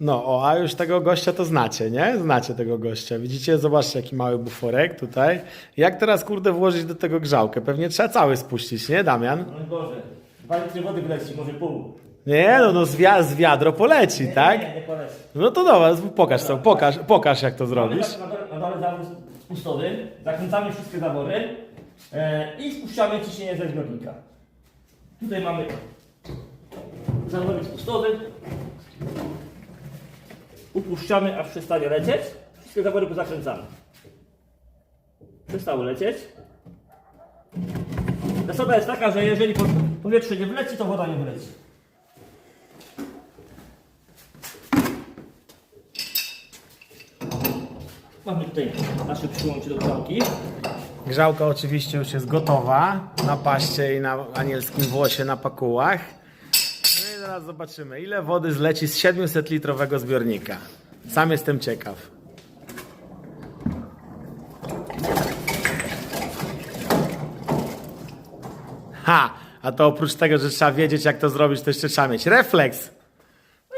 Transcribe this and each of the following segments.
No, o, a już tego gościa to znacie, nie? Znacie tego gościa. Widzicie? Zobaczcie, jaki mały buforek tutaj. Jak teraz, kurde, włożyć do tego grzałkę? Pewnie trzeba cały spuścić, nie, Damian? No Boże, dwa litry wody wyleci, może pół. Nie, no, no z, wi- z wiadro poleci, tak? Nie, nie poleci. No to dobra, pokaż co, pokaż, pokaż jak to zrobisz. na dole, zawór spustowy, zakręcamy wszystkie zawory e, i spuszczamy ciśnienie ze zbiornika. Tutaj mamy zaworek spustowy. Upuszczamy, aż przestanie lecieć. Wszystkie zawory pozakręcamy. Przestały lecieć. Zasada jest taka, że jeżeli po- powietrze nie wleci, to woda nie wleci. Mamy tutaj nasze przyłącze do grzałki. Grzałka oczywiście już jest gotowa na paście i na anielskim włosie na pakułach. Zaraz zobaczymy, ile wody zleci z 700 litrowego zbiornika. Sam jestem ciekaw. Ha! A to oprócz tego, że trzeba wiedzieć, jak to zrobić, to jeszcze trzeba mieć refleks.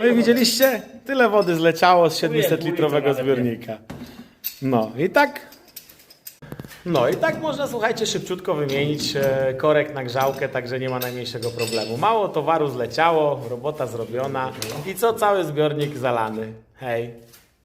No i widzieliście? Tyle wody zleciało z 700 litrowego zbiornika. No i tak no i tak można, słuchajcie, szybciutko wymienić e, korek na grzałkę, także nie ma najmniejszego problemu. Mało towaru zleciało, robota zrobiona i co, cały zbiornik zalany. Hej.